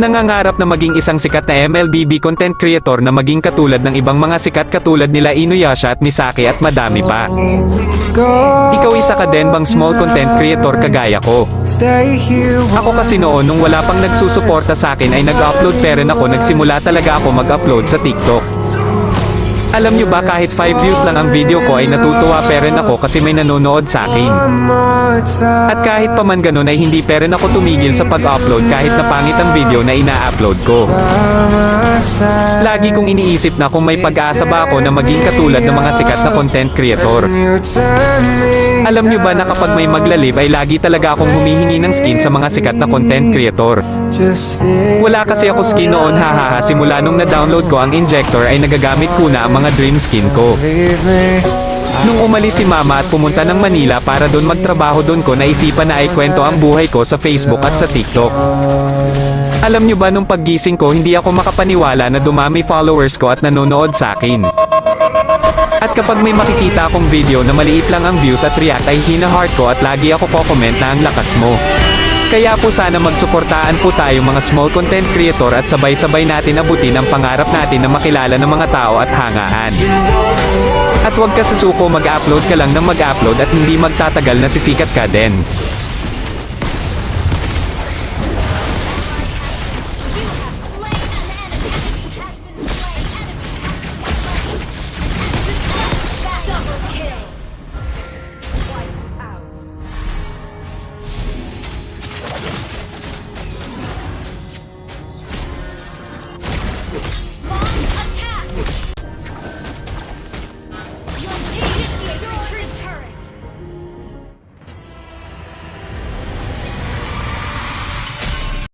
Nangangarap na maging isang sikat na MLBB content creator na maging katulad ng ibang mga sikat katulad nila Inuyasha at Misaki at madami pa. Ikaw isa ka din bang small content creator kagaya ko? Ako kasi noon nung wala pang nagsusuporta sa akin ay nag-upload pero ako nagsimula talaga ako mag-upload sa TikTok. Alam nyo ba kahit 5 views lang ang video ko ay natutuwa pa rin ako kasi may nanonood sa akin. At kahit pa man ganun ay hindi pa rin ako tumigil sa pag-upload kahit na pangit ang video na ina-upload ko. Lagi kong iniisip na kung may pag-asa ba ako na maging katulad ng mga sikat na content creator. Alam nyo ba na kapag may maglalib ay lagi talaga akong humihingi ng skin sa mga sikat na content creator. Wala kasi ako skin noon hahaha simula nung na-download ko ang injector ay nagagamit ko na ang mga dream skin ko. Nung umalis si mama at pumunta ng Manila para doon magtrabaho doon ko naisipan na ay kwento ang buhay ko sa Facebook at sa TikTok. Alam nyo ba nung paggising ko hindi ako makapaniwala na dumami followers ko at nanonood sa akin. At kapag may makikita akong video na maliit lang ang views at react ay hina-heart ko at lagi ako ko-comment na ang lakas mo. Kaya po sana magsuportaan po tayo mga small content creator at sabay-sabay natin abutin ang pangarap natin na makilala ng mga tao at hangaan. At huwag ka sasuko mag-upload ka lang ng mag-upload at hindi magtatagal na sisikat ka din.